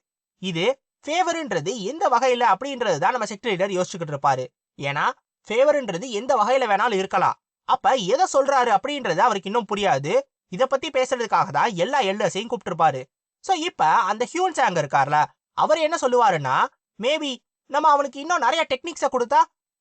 Speaker 1: இது ஃபேவர்ன்றது எந்த வகையில அப்படின்றது தான் நம்ம செக்ட் லீடர் யோசிச்சுக்கிட்டு இருப்பாரு. ஏன்னா ஃபேவர்ன்றது எந்த வகையில வேணாலும் இருக்கலாம். அப்ப எதை சொல்றாரு அப்படின்றது அவருக்கு இன்னும் புரியாது. இத பத்தி பேசுறதுக்காக தான் எல்லா எல்டர்ஸையும் கூப்பிட்டுருப்பாரு. சோ இப்ப அந்த ஹியூன்ஸ் சாங் இருக்கார்ல அவர் என்ன சொல்லுவாருன்னா மேபி நம்ம அவனுக்கு இன்னும் நிறைய டெக்னிக்ஸை கொடுத்தா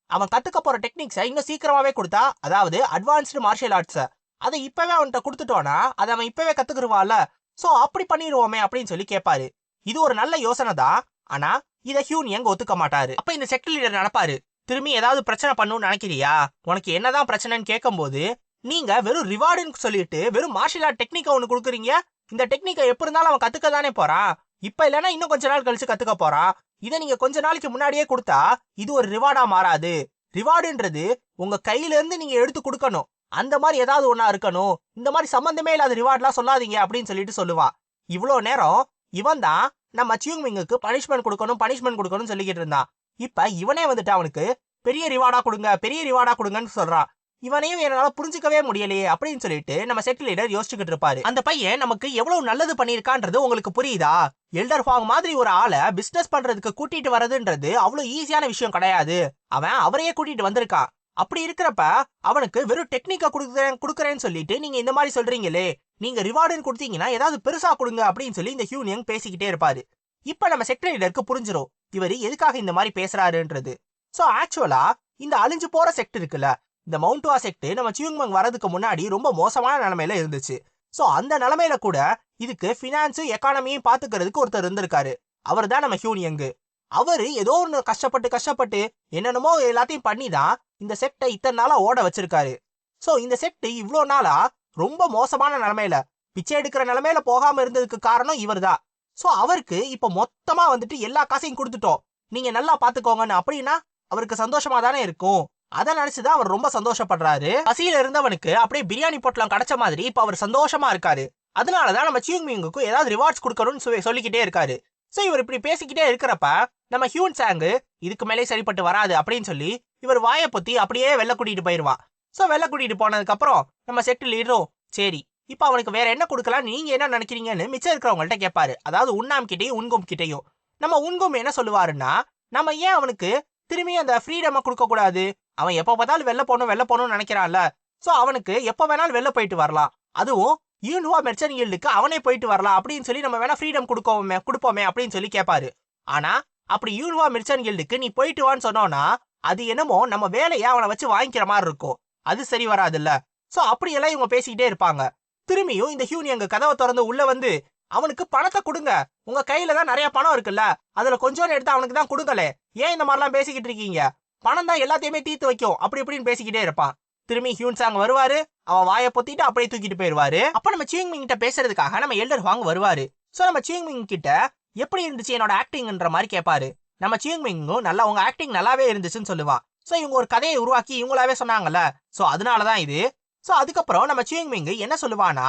Speaker 1: அவன் கத்துக்க போற டெக்னிக்ஸை இன்னும் சீக்கிரமாவே கொடுத்தா அதாவது அட்வான்ஸ்டு மார்ஷியல் ஆர்ட்ஸை அதை இப்பவே அவன்கிட்ட கொடுத்துட்டோன்னா அதை அவன் இப்பவே கற்றுக்குருவான்ல சோ அப்படி பண்ணிடுவோமே அப்படின்னு சொல்லி கேட்பாரு இது ஒரு நல்ல யோசனை தான். ஆனா இத ஹியூன் எங்க ஒத்துக்க மாட்டாரு? அப்ப இந்த செக்டர் லீடர் நடப்பாரு திரும்பி ஏதாவது பிரச்சனை பண்ணணும்னு நினைக்கிறியா? உனக்கு என்னதான் பிரச்சனைன்னு கேட்கும்போது நீங்க வெறும் ரிவார்டுன்னு சொல்லிட்டு வெறும் மார்ஷியல் ஆர்ட் டெக்னிக்கை ஒன்று கொடுக்குறீங்க. இந்த டெக்னிக்கை எப்படி இருந்தாலும் அவன் கத்துக்க தானே போறான். இப்ப இல்லைன்னா இன்னும் கொஞ்ச நாள் கழிச்சு கத்துக்க போறான். இதை நீங்க கொஞ்ச நாளைக்கு முன்னாடியே கொடுத்தா இது ஒரு ரிவார்டா மாறாது. ரிவார்டுன்றது உங்க கையில இருந்து நீங்க எடுத்து கொடுக்கணும். அந்த மாதிரி ஏதாவது ஒன்னா இருக்கணும். இந்த மாதிரி சம்பந்தமே இல்லாத ரிவார்ட்லாம் சொல்லாதீங்க அப்படின்னு சொல்லிட்டு சொல்லுவான் இவ்வளோ நேரம் இவன் தான் நம்ம சியூங்மிங்குக்கு பனிஷ்மெண்ட் கொடுக்கணும் பனிஷ்மெண்ட் கொடுக்கணும்னு சொல்லிக்கிட்டு இருந்தான். இப்ப இவனே வந்துட்டு அவனுக்கு பெரிய ரிவார்டா கொடுங்க பெரிய ரிவார்டா கொடுங்கன்னு சொல்றான் இவனையும் என்னால புரிஞ்சுக்கவே முடியலையே அப்படின்னு சொல்லிட்டு நம்ம செட் லீடர் யோசிச்சுக்கிட்டு இருப்பாரு. அந்த பையன் நமக்கு எவ்வளவு நல்லது பண்ணியிருக்கான்றது உங்களுக்கு புரியுதா? எல்டர் ஃபாங் மாதிரி ஒரு ஆளை பிசினஸ் பண்றதுக்கு கூட்டிட்டு வரதுன்றது அவ்வளவு ஈஸியான விஷயம் கிடையாது. அவன் அவரையே கூட்டிட்டு வந்திருக்கான். அப்படி இருக்கிறப்ப அவனுக்கு வெறும் டெக்னிக்கா கொடுக்குறேன் கொடுக்குறேன்னு சொல்லிட்டு நீங்க இந்த மாதிரி சொல்றீங்களே நீங்க ரிவார்டுன்னு கொடுத்தீங்கன்னா ஏதாவது பெருசா கொடுங்க அப்படின்னு சொல்லி இந்த ஹியூனியங் பேசிக்கிட்டே இருப்பாரு. இப்ப நம்ம செக்டர் லீடருக்கு புரிஞ்சிரும் இவர் எதுக்காக இந்த மாதிரி பேசுறாருன்றது. சோ ஆக்சுவலா இந்த அழிஞ்சு போற செக்ட் இருக்குல்ல இந்த மவுண்ட்வா செக்ட் நம்ம சியூங்மங் வரதுக்கு முன்னாடி ரொம்ப மோசமான நிலமையில இருந்துச்சு. சோ அந்த நிலைமையில கூட இதுக்கு பினான்ஸ் எக்கானமியும் பாத்துக்கிறதுக்கு ஒருத்தர் இருந்திருக்காரு. அவர் தான் நம்ம ஹியூனியங்கு அவரு ஏதோ ஒன்று கஷ்டப்பட்டு கஷ்டப்பட்டு என்னென்னமோ எல்லாத்தையும் பண்ணி தான் இந்த செட்டை இத்தனை நாளா ஓட வச்சிருக்காரு. சோ இந்த செட்டு இவ்வளோ நாளா ரொம்ப மோசமான நிலைமையில பிச்சை எடுக்கிற நிலமையில போகாம இருந்ததுக்கு காரணம் இவர் தான் சோ அவருக்கு இப்ப மொத்தமா வந்துட்டு எல்லா காசையும் கொடுத்துட்டோம். நீங்க நல்லா பாத்துக்கோங்கன்னு அப்படின்னா அவருக்கு சந்தோஷமா தானே இருக்கும். அதை நினைச்சுதான் அவர் ரொம்ப சந்தோஷப்படுறாரு. பசியில இருந்தவனுக்கு அப்படியே பிரியாணி போட்டலாம் கிடைச்ச மாதிரி இப்ப அவர் சந்தோஷமா இருக்காரு. அதனாலதான் நம்ம சியூங்மிங்குக்கும் ஏதாவது ரிவார்ட்ஸ் கொடுக்கணும்னு சொல்லி- சொல்லிக்கிட்டே இருக்காரு. சோ இவர் இப்படி பேசிக்கிட்டே இருக்கிறப்ப நம்ம ஹியூன் சாங்கு இதுக்கு மேலே சரிப்பட்டு வராது அப்படின்னு சொல்லி இவர் வாயை பொத்தி அப்படியே வெள்ள கூட்டிட்டு போயிருவான் சோ வெள்ள கூட்டிட்டு போனதுக்கு அப்புறம் நம்ம செட்டு லீடரும் சரி இப்போ அவனுக்கு வேற என்ன கொடுக்கலாம்? நீங்க என்ன நினைக்கிறீங்கன்னு மிச்சம் இருக்கிறவங்கள்ட்ட கேட்பாரு அதாவது உண்ணாம் கிட்டையும் உன்கும் கிட்டையும். நம்ம உன்கும் என்ன சொல்லுவாருன்னா நம்ம ஏன் அவனுக்கு திரும்பி அந்த ஃப்ரீடமை கொடுக்க கூடாது அவன் எப்போ பார்த்தாலும் வெளில போகணும் வெளில போகணும்னு நினைக்கிறான்ல. சோ அவனுக்கு எப்போ வேணாலும் வெளில போயிட்டு வரலாம். அதுவும் ஈனுவா மெர்ச்சன் ஈல்டுக்கு அவனே போயிட்டு வரலாம் அப்படின்னு சொல்லி நம்ம வேணா ஃப்ரீடம் கொடுக்கோமே கொடுப்போமே அப்படின்னு சொல்லி கேட்பாரு ஆனா அப்படி யூன்ஹுவா மெர்ச்சன் கில்டுக்கு நீ போயிட்டு வான்னு சொன்னோன்னா அது என்னமோ நம்ம வேலையை அவனை வச்சு வாங்கிக்கிற மாதிரி இருக்கும். அது சரி வராதுல்ல. சோ அப்படியெல்லாம் இவங்க பேசிக்கிட்டே இருப்பாங்க. திரும்பியும் இந்த ஹியூன் எங்க கதவை திறந்து உள்ள வந்து அவனுக்கு பணத்தை கொடுங்க. உங்க கையில தான் நிறைய பணம் இருக்குல்ல. அதுல கொஞ்சோண்டு எடுத்து அவனுக்கு தான் கொடுங்களே. ஏன் இந்த மாதிரிலாம் பேசிக்கிட்டு இருக்கீங்க? பணம் தான் எல்லாத்தையுமே தீர்த்து வைக்கும். அப்படி இப்படின்னு பேசிக்கிட்டே இருப்பான் திரும்பி ஹியூன் சாங் வருவாரு. அவன் வாயை பொத்திட்டு அப்படியே தூக்கிட்டு போயிருவாரு. அப்ப நம்ம சியூங்மிங் கிட்ட பேசுறதுக்காக நம்ம எல்டர் வாங்க வருவாரு. சோ நம்ம சியூங்மிங் கிட்ட எப்படி இருந்துச்சு என்னோட ஆக்டிங்ன்ற மாதிரி கேட்பாரு நம்ம சியூங்மிங்கும் நல்லா உங்க ஆக்டிங் நல்லாவே இருந்துச்சுன்னு சொல்லுவான் சோ இவங்க ஒரு கதையை உருவாக்கி இவங்களாவே சொன்னாங்கல்ல. சோ அதனாலதான் இது. சோ அதுக்கப்புறம் நம்ம சியூங் மிங் என்ன சொல்லுவானா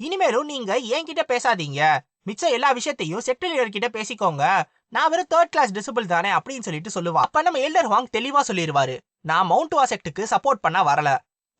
Speaker 1: இனிமேலும் நீங்க என்கிட்ட பேசாதீங்க. மிச்சம் எல்லா விஷயத்தையும் செட்டிலியர் கிட்ட பேசிக்கோங்க. நான் வெறும் தேர்ட் கிளாஸ் டிசிபிள் தானே அப்படின்னு சொல்லிட்டு சொல்லுவா. அப்ப நம்ம எல்டர் ஹாங் தெளிவா சொல்லிடுவாரு. நான் மவுண்ட் வாசெக்டுக்கு சப்போர்ட் பண்ண வரல.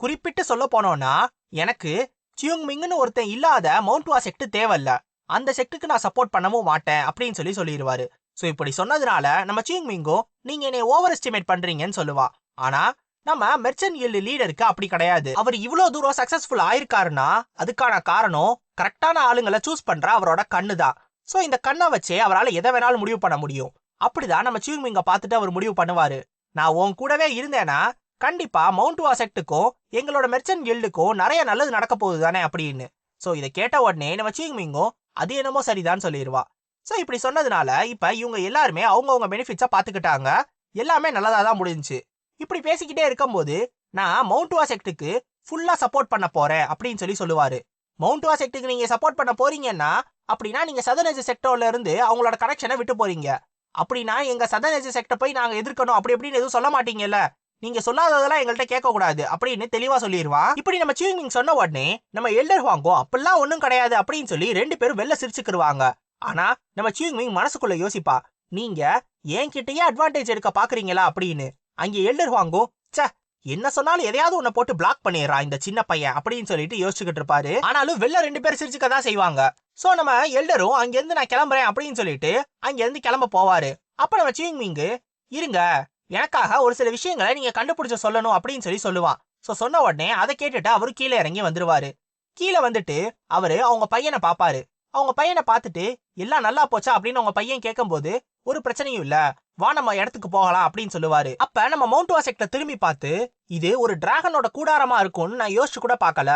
Speaker 1: குறிப்பிட்டு சொல்ல போனோம்னா எனக்கு சியூங் மிங்னு ஒருத்தன் இல்லாத மவுண்ட் வா செக்ட் தேவையில்ல. அந்த செக்டுக்கு நான் சப்போர்ட் பண்ணவும் மாட்டேன் அப்படின்னு சொல்லி சொல்லிடுவாரு. சோ இப்படி சொன்னதுனால நம்ம சியூங் மிங்கோ நீங்க என்னை ஓவர் எஸ்டிமேட் பண்றீங்கன்னு சொல்லுவா. ஆனா நம்ம மெர்ச்சன்ட் கில்டு லீடருக்கு அப்படி கிடையாது. அவர் இவ்வளவு தூரம் சக்சஸ்ஃபுல் ஆயிருக்காருன்னா அதுக்கான காரணம் கரெக்டான ஆளுங்களை சூஸ் பண்ற அவரோட கண்ணு தான் ஸோ இந்த கண்ணை வச்சே அவரால் எதை வேணாலும் முடிவு பண்ண முடியும். அப்படிதான் நம்ம சியூங் பார்த்துட்டு அவர் முடிவு பண்ணுவாரு. நான் உன் கூடவே இருந்தேன்னா கண்டிப்பா மவுண்ட் வாசெக்டுக்கும் எங்களோட மெர்ச்சன்ட் கில்டுக்கும் நிறைய நல்லது நடக்க போகுது தானே அப்படின்னு. ஸோ இதை கேட்ட உடனே நம்ம சியூங் அது என்னமோ சரிதான் சொல்லிடுவா. சோ இப்படி சொன்னதுனால இப்ப இவங்க எல்லாருமே அவங்கவுங்க பெனிஃபிட்ஸா பாத்துக்கிட்டாங்க எல்லாமே நல்லதா தான் முடிஞ்சுச்சு. இப்படி பேசிக்கிட்டே இருக்கும்போது நான் மவுண்ட் வாசெக்டுக்கு ஃபுல்லா சப்போர்ட் பண்ண போகிறேன் அப்படின்னு சொல்லி சொல்லுவாரு. மவுண்ட் வாசெக்டுக்கு நீங்கள் சப்போர்ட் பண்ண போறீங்கன்னா அப்படின்னா நீங்கள் சதனேஜ் செக்டர்ல இருந்து அவங்களோட கனெக்ஷனை விட்டு போறீங்க. அப்படின்னா எங்கள் சதனேஜ் செக்டர் போய் நாங்கள் எதிர்க்கணும் அப்படி இப்படின்னு எதுவும் சொல்ல மாட்டீங்கல்ல. நீங்க சொல்லாததெல்லாம் எங்கள்கிட்ட கேட்க கூடாது அப்படின்னு தெளிவா சொல்லிடுவான் இப்படி நம்ம சியூமிங் சொன்ன உடனே நம்ம எல்டர் வாங்கோ அப்பெல்லாம் ஒண்ணும் கிடையாது அப்படின்னு சொல்லி ரெண்டு பேரும் வெளில சிரிச்சுக்கிருவாங்க. ஆனா நம்ம சியூமிங் மனசுக்குள்ள யோசிப்பா நீங்க என்கிட்டயே அட்வான்டேஜ் எடுக்க பாக்குறீங்களா? அப்படின்னு. அங்கே எல்டர் வாங்கோ ச்சே என்ன சொன்னாலும் எதையாவது உன்னை போட்டு பிளாக் பண்ணிடுறா இந்த சின்ன பையன் அப்படின்னு சொல்லிட்டு யோசிச்சுக்கிட்டு இருப்பாரு. ஆனாலும் வெளில ரெண்டு பேரும் சிரிச்சுக்க தான் செய்வாங்க. சோ நம்ம எல்டரும் அங்கிருந்து நான் கிளம்புறேன் அப்படின்னு சொல்லிட்டு அங்கிருந்து கிளம்ப போவாரு. அப்ப நம்ம மீங்கு இருங்க எனக்காக ஒரு சில விஷயங்களை நீங்க கண்டுபிடிச்ச சொல்லணும் அப்படின்னு சொல்லி சொல்லுவான். சோ சொன்ன உடனே அதை கேட்டுட்டு அவரு கீழே இறங்கி வந்துருவாரு. கீழே வந்துட்டு அவரு அவங்க பையனை பாப்பாரு அவங்க பையனை பார்த்துட்டு எல்லாம் நல்லா போச்சா? அப்படின்னு அவங்க பையன் கேட்கும்போது ஒரு பிரச்சனையும் இல்ல. வா நம்ம இடத்துக்கு போகலாம் அப்படின்னு சொல்லுவாரு. அப்ப நம்ம மவுண்ட் வாசெக்ட திரும்பி பார்த்து இது ஒரு டிராகனோட கூடாரமா இருக்கும்னு நான் யோசிச்சு கூட பார்க்கல.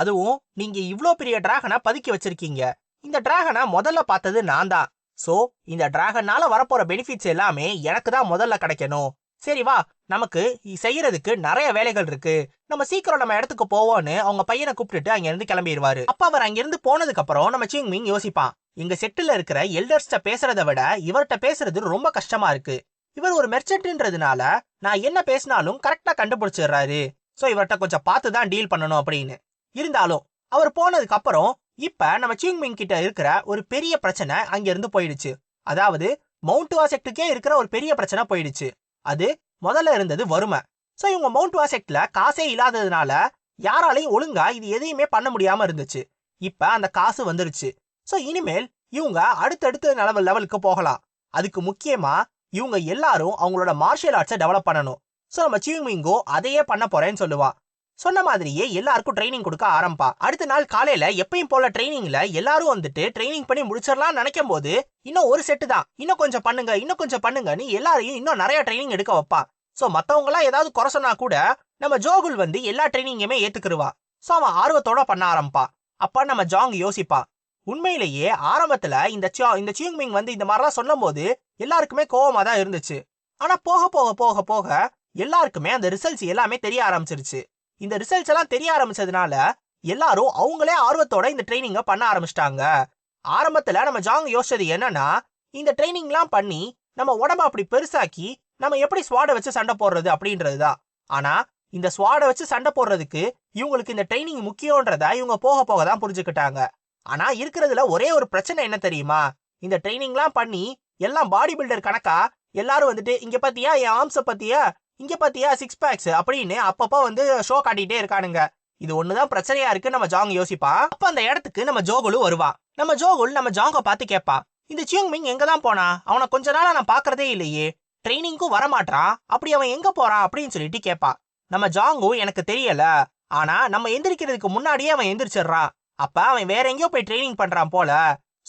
Speaker 1: அதுவும் நீங்க இவ்ளோ பெரிய டிராகனை பதுக்கி வச்சிருக்கீங்க. இந்த டிராகனை முதல்ல பார்த்தது நான் தான். சோ இந்த டிராகனால வரப்போற பெனிஃபிட்ஸ் எல்லாமே எனக்கு தான் முதல்ல கிடைக்கணும். சரி வா நமக்கு செய்யறதுக்கு நிறைய வேலைகள் இருக்கு. நம்ம சீக்கிரம் நம்ம இடத்துக்கு போவோம்னு அவங்க பையனை கூப்பிட்டுட்டு அங்க இருந்து கிளம்பிடுவாரு அப்ப அவர் அங்கிருந்து போனதுக்கு அப்புறம் நம்ம சிங் மிங் யோசிப்பான். எங்க செட்டுல இருக்கிற எல்டர்ஸ்ட பேசுறத விட இவர்கிட்ட பேசுறது ரொம்ப கஷ்டமா இருக்கு. இவர் ஒரு மெர்ச்சன்ட்ன்றதுனால நான் என்ன பேசினாலும் கரெக்டா கண்டுபிடிச்சிடுறாரு. சோ இவர்கிட்ட கொஞ்சம் பார்த்து தான் டீல் பண்ணணும் அப்படின்னு. இருந்தாலும் அவர் போனதுக்கு அப்புறம் இப்ப நம்ம சிங் மிங் கிட்ட இருக்கிற ஒரு பெரிய பிரச்சனை அங்க இருந்து போயிடுச்சு. அதாவது மவுண்ட் வாசெக்டுக்கே இருக்கிற ஒரு பெரிய பிரச்சனை போயிடுச்சு. அது முதல்ல இருந்தது வறுமை. சோ இவங்க மவுண்ட் வாசெக்ட்ல காசே இல்லாததுனால யாராலையும் ஒழுங்கா இது எதையுமே பண்ண முடியாம இருந்துச்சு. இப்ப அந்த காசு வந்துருச்சு. சோ இனிமேல் இவங்க அடுத்தடுத்த லெவல் லெவலுக்கு போகலாம். அதுக்கு முக்கியமா இவங்க எல்லாரும் அவங்களோட மார்ஷியல் ஆர்ட்ஸை டெவலப் பண்ணணும். சோ நம்ம சியூமிங்கோ அதையே பண்ண போறேன்னு சொல்லுவான் சொன்ன மாதிரியே எல்லாருக்கும் ட்ரைனிங் கொடுக்க ஆரம்பா அடுத்த நாள் காலையில எப்பயும் போல ட்ரைனிங்ல எல்லாரும் வந்துட்டு ட்ரைனிங் பண்ணி முடிச்சிடலாம் நினைக்கும் போது இன்னும் ஒரு செட்டு தான். இன்னும் கொஞ்சம் பண்ணுங்க இன்னும் கொஞ்சம் பண்ணுங்கன்னு எல்லாரையும் இன்னும் நிறைய ட்ரைனிங் எடுக்க வைப்பா. சோ மற்றவங்களாம் ஏதாவது குறை சொன்னா கூட நம்ம ஜோகுல் வந்து எல்லா ட்ரைனிங்குமே ஏத்துக்கிருவா. சோ அவன் ஆர்வத்தோட பண்ண ஆரம்பா அப்பா நம்ம ஜாங் யோசிப்பா. உண்மையிலேயே ஆரம்பத்துல இந்த சியா- இந்த சியூங்மிங் வந்து இந்த மாதிரிலாம் சொல்லும் போது எல்லாருக்குமே கோவமா தான் இருந்துச்சு. ஆனா போக போக போக போக எல்லாருக்குமே அந்த ரிசல்ட்ஸ் எல்லாமே தெரிய ஆரம்பிச்சிருச்சு. இந்த ரிசல்ட்ஸ் எல்லாம் தெரிய ஆரம்பிச்சதுனால எல்லாரும் அவங்களே ஆர்வத்தோட இந்த ட்ரைனிங்க பண்ண ஆரம்பிச்சிட்டாங்க. ஆரம்பத்துல நம்ம ஜாங் யோசிச்சது என்னன்னா இந்த ட்ரைனிங்லாம் பண்ணி நம்ம உடம்ப அப்படி பெருசாக்கி நம்ம எப்படி ஸ்வாடை வச்சு சண்டை போடுறது அப்படின்றதுதான் ஆனா இந்த ஸ்வாடை வச்சு சண்டை போடுறதுக்கு இவங்களுக்கு இந்த ட்ரைனிங் முக்கியன்றத இவங்க போக போக தான் புரிஞ்சுக்கிட்டாங்க. ஆனா இருக்கிறதுல ஒரே ஒரு பிரச்சனை என்ன தெரியுமா? இந்த ட்ரைனிங்லாம் பண்ணி எல்லாம் பாடி பில்டர் கணக்கா எல்லாரும் வந்துட்டு இங்க பாத்தியா என் ஆர்ம்ஸ பத்தியா இங்க பாத்தியா சிக்ஸ் பேக்ஸ் அப்படின்னு அப்பப்போ வந்து ஷோ காட்டிட்டே இருக்கானுங்க. இது ஒண்ணுதான் பிரச்சனையா இருக்கு நம்ம ஜாங் யோசிப்பா. அப்ப அந்த இடத்துக்கு நம்ம ஜோகுலு வருவான் நம்ம ஜோகுல் நம்ம ஜாங்க பார்த்து கேட்பான் இந்த சியோங் மிங் எங்க தான் போனா? அவனை கொஞ்ச நாளா நான் பாக்குறதே இல்லையே. ட்ரைனிங்க்கும் வரமாட்டான் அப்படி அவன் எங்க போறான்? அப்படின்னு சொல்லிட்டு கேட்பான் நம்ம ஜாங்கும் எனக்கு தெரியல. ஆனா நம்ம எந்திரிக்கிறதுக்கு முன்னாடியே அவன் எந்திரிச்சிடுறான். அப்ப அவன் வேற எங்கேயோ போய் ட்ரைனிங் பண்றான் போல.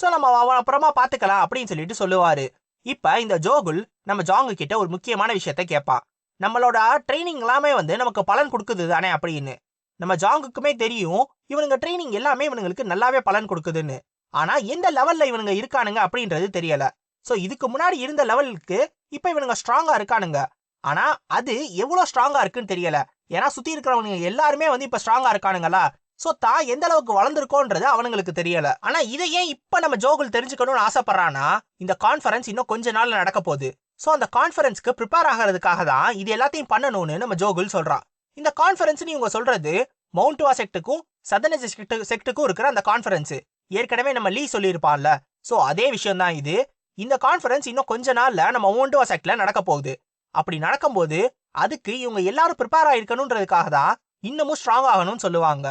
Speaker 1: சோ நம்ம அவன் அப்புறமா பாத்துக்கலாம் அப்படின்னு சொல்லிட்டு சொல்லுவாரு. இப்ப இந்த ஜோகுல் நம்ம ஜாங்கு கிட்ட ஒரு முக்கியமான விஷயத்த கேட்பான். நம்மளோட ட்ரைனிங் எல்லாமே வந்து நமக்கு பலன் கொடுக்குது தானே அப்படின்னு. நம்ம ஜாங்குக்குமே தெரியும் இவனுங்க ட்ரைனிங் எல்லாமே இவனுங்களுக்கு நல்லாவே பலன் கொடுக்குதுன்னு. ஆனா எந்த லெவல்ல இவனுங்க இருக்கானுங்க அப்படின்றது தெரியல. சோ இதுக்கு முன்னாடி இருந்த லெவலுக்கு இப்ப இவனுங்க ஸ்ட்ராங்கா இருக்கானுங்க. ஆனா அது எவ்வளவு ஸ்ட்ராங்கா இருக்குன்னு தெரியல. ஏன்னா சுத்தி இருக்கிறவங்க எல்லாருமே வந்து இப்ப ஸ்ட்ராங்கா இருக்கானுங்களா? ஸோ தான் எந்த அளவுக்கு வளர்ந்துருக்கோன்றது அவனுங்களுக்கு தெரியல. ஆனா இதை ஏன் இப்ப நம்ம ஜோகுல் தெரிஞ்சுக்கணும்னு ஆசைப்படுறானா இந்த கான்ஃபரன்ஸ் இன்னும் கொஞ்ச நாள்ல நடக்க போகுது. ஸோ அந்த கான்ஃபரன்ஸ்க்கு ப்ரிப்பேர் ஆகிறதுக்காக தான் இது எல்லாத்தையும் பண்ணணும்னு நம்ம ஜோகுல் சொல்றான் இந்த கான்ஃபரன்ஸ் இவங்க சொல்றது மவுண்ட்வா செக்டுக்கும் சதனஜ் செக்டு செக்டுக்கும் இருக்கிற அந்த கான்ஃபரன்ஸ் ஏற்கனவே நம்ம லீ சொல்லியிருப்பான்ல. ஸோ அதே விஷயம் தான் இது. இந்த கான்ஃபரன்ஸ் இன்னும் கொஞ்ச நாள்ல நம்ம மவுண்ட்வா செக்ட்ல நடக்க போகுது. அப்படி நடக்கும்போது அதுக்கு இவங்க எல்லாரும் ப்ரிப்பேர் ஆயிருக்கணுன்றதுக்காக தான் இன்னமும் ஸ்ட்ராங் ஆகணும்னு சொல்லுவாங்க.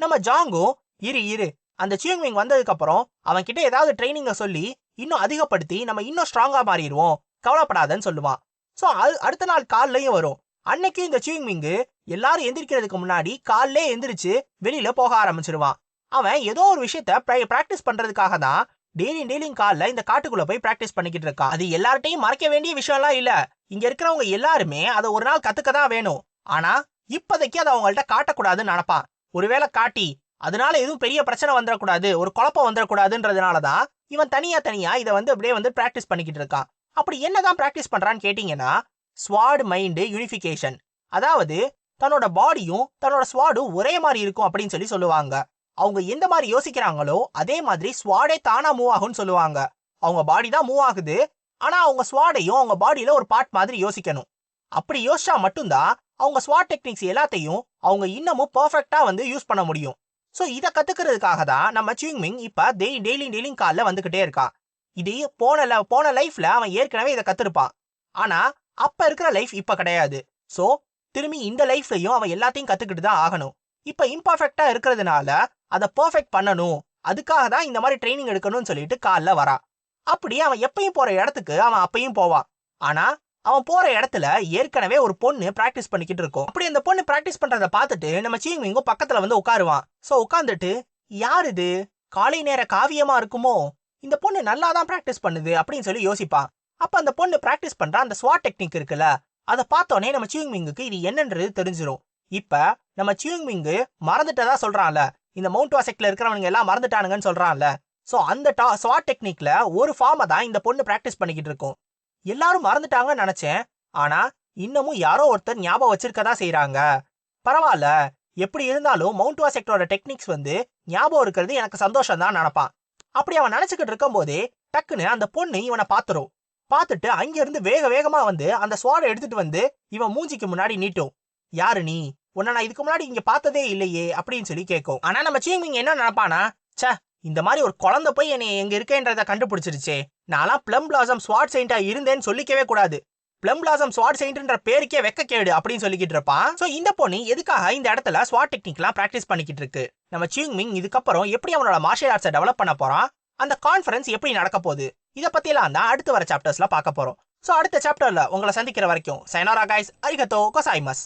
Speaker 1: நம்ம ஜாங்கும் இரு இரு. அந்த சியூங்மிங் வந்ததுக்கப்புறம் அவன் கிட்ட ஏதாவது ட்ரைனிங்க சொல்லி இன்னும் அதிகப்படுத்தி நம்ம இன்னும் ஸ்ட்ராங்கா மாறிடுவோம். கவலைப்படாதன்னு சொல்லுவான். ஸோ அது அடுத்த நாள் காலையும் வரும். அன்னைக்கு இந்த சியூங்மிங்கு எல்லாரும் எந்திரிக்கிறதுக்கு முன்னாடி காலிலே எந்திரிச்சு வெளியில போக ஆரம்பிச்சிருவான். அவன் ஏதோ ஒரு விஷயத்த பிராக்டிஸ் பண்றதுக்காக தான் டெய்லி டெய்லியும் காலில் இந்த காட்டுக்குள்ள போய் பிராக்டிஸ் பண்ணிக்கிட்டு இருக்கான் அது எல்லார்ட்டையும் மறைக்க வேண்டிய விஷயம்லாம் இல்ல. இங்க இருக்கிறவங்க எல்லாருமே அதை ஒரு நாள் கத்துக்க தான் வேணும். ஆனா இப்போதைக்கு அதை அவங்கள்ட்ட காட்டக்கூடாதுன்னு நினைப்பான். ஒருவேளை காட்டி அதனால எதுவும் பெரிய பிரச்சனை வந்துடக்கூடாது ஒரு குழப்பம் வந்துடக்கூடாதுன்றதுனால தான் இவன் தனியா தனியா இதை வந்து அப்படியே வந்து பிராக்டிஸ் பண்ணிக்கிட்டு இருக்கான். அப்படி என்னதான் பிராக்டிஸ் பண்றான்னு கேட்டீங்கன்னா ஸ்வாட் மைண்டு யூனிஃபிகேஷன் அதாவது தன்னோட பாடியும் தன்னோட ஸ்வாடும் ஒரே மாதிரி இருக்கும் அப்படின்னு சொல்லி சொல்லுவாங்க. அவங்க எந்த மாதிரி யோசிக்கிறாங்களோ அதே மாதிரி ஸ்வாடே தானா மூவ் ஆகும்னு சொல்லுவாங்க. அவங்க பாடி தான் மூவ் ஆகுது. ஆனா அவங்க ஸ்வாடையும் அவங்க பாடியில ஒரு பார்ட் மாதிரி யோசிக்கணும். அப்படி யோசிச்சா மட்டும்தான் அவங்க ஸ்வாட் டெக்னிக்ஸ் எல்லாத்தையும் அவங்க இன்னமும் பர்ஃபெக்டா வந்து யூஸ் பண்ண முடியும். ஸோ இதை கத்துக்கிறதுக்காக தான் நம்ம சியூங்மிங் இப்ப டெய்லி டெய்லி டெய்லியும் காலில் வந்துகிட்டே இருக்கான் இது போன போன லைஃப்ல அவன் ஏற்கனவே இதை கத்துருப்பான். ஆனா அப்ப இருக்கிற லைஃப் இப்ப கிடையாது. ஸோ திரும்பி இந்த லைஃப்லயும் அவன் எல்லாத்தையும் கத்துக்கிட்டு தான் ஆகணும். இப்ப இம்பர்ஃபெக்டா இருக்கிறதுனால அதை பர்ஃபெக்ட் பண்ணணும். அதுக்காக தான் இந்த மாதிரி ட்ரைனிங் எடுக்கணும்னு சொல்லிட்டு காலில் வரான் அப்படி அவன் எப்பயும் போற இடத்துக்கு அவன் அப்பயும் போவான் ஆனா அவன் போற இடத்துல ஏற்கனவே ஒரு பொண்ணு பிராக்டிஸ் பண்ணிக்கிட்டு இருக்கும். அப்படி அந்த பொண்ணு பிராக்டிஸ் பண்றத பார்த்துட்டு நம்ம சீங்மிங்கும் பக்கத்துல வந்து உட்காருவான். சோ உட்காந்துட்டு யார் இது? காலை நேர காவியமா இருக்குமோ? இந்த பொண்ணு நல்லா தான் பிராக்டிஸ் பண்ணுது அப்படின்னு சொல்லி யோசிப்பான். அப்ப அந்த பொண்ணு பிராக்டிஸ் பண்ற அந்த ஸ்வாட் டெக்னிக் இருக்குல்ல அதை பார்த்தோன்னே நம்ம சியூங்மிங்குக்கு இது என்னன்றது தெரிஞ்சிரும். இப்ப நம்ம சியூங்மிங்கு மறந்துட்டதா சொல்றான்ல இந்த மவுண்ட் வாசெக்ல இருக்கிறவங்க எல்லாம் மறந்துட்டானுங்கன்னு சொல்றான்ல. சோ அந்த டா ஸ்வாட் டெக்னிக்ல ஒரு ஃபார்மை தான் இந்த பொண்ணு பிராக்டிஸ் பண்ணிக்கிட்டு இருக்கும். எல்லாரும் மறந்துட்டாங்கன்னு நினைச்சேன். ஆனா இன்னமும் யாரோ ஒருத்தர் ஞாபகம் வச்சிருக்கதா செய்யறாங்க பரவாயில்ல. எப்படி இருந்தாலும் மவுண்ட் வாசெக்டரோட டெக்னிக்ஸ் வந்து ஞாபகம் இருக்கிறது எனக்கு சந்தோஷம் தான் நினைப்பான். அப்படி அவன் நினைச்சுக்கிட்டு இருக்கும்போதே டக்குன்னு அந்த பொண்ணு இவனை பாத்துரும் பார்த்துட்டு அங்கிருந்து வேக வேகமா வந்து அந்த சுவாடை எடுத்துட்டு வந்து இவன் மூஞ்சிக்கு முன்னாடி நீட்டும். யாரு நீ? உன்னை நான் இதுக்கு முன்னாடி இங்க பார்த்ததே இல்லையே அப்படின்னு சொல்லி கேட்கும். ஆனா நம்ம சீமிங் என்ன நினைப்பானா ச்சே இந்த மாதிரி ஒரு குழந்தை போய் என்னை எங்க இருக்கேன்றத கண்டுபிடிச்சிருச்சே. நான்லாம் பிளம் பிளாசம் ஸ்வாட் செயின்டா இருந்தேன்னு சொல்லிக்கவே கூடாது. பிளம் பிளாசம் ஸ்வாட் செயின்ட்ன்ற பேருக்கே வெக்க கேடு அப்படின்னு சொல்லிக்கிட்டு இருப்பான். சோ இந்த பொண்ணு எதுக்காக இந்த இடத்துல ஸ்வாட் டெக்னிக்லாம் பிராக்டிஸ் பண்ணிக்கிட்டு இருக்கு? நம்ம சியூங்மிங் இதுக்கப்புறம் எப்படி அவனோட மார்ஷியல் ஆர்ட்ஸை டெவலப் பண்ண போறான்? அந்த கான்ஃபரன்ஸ் எப்படி நடக்க போகுது? இதை பத்தியெல்லாம் தான் அடுத்து வர சாப்டர்ஸ்ல பார்க்க போறோம். சோ அடுத்த சாப்டர்ல உங்களை சந்திக்கிற வரைக்கும் சைனாரா கைஸ் அரிகத்தோ கொசாய்மஸ்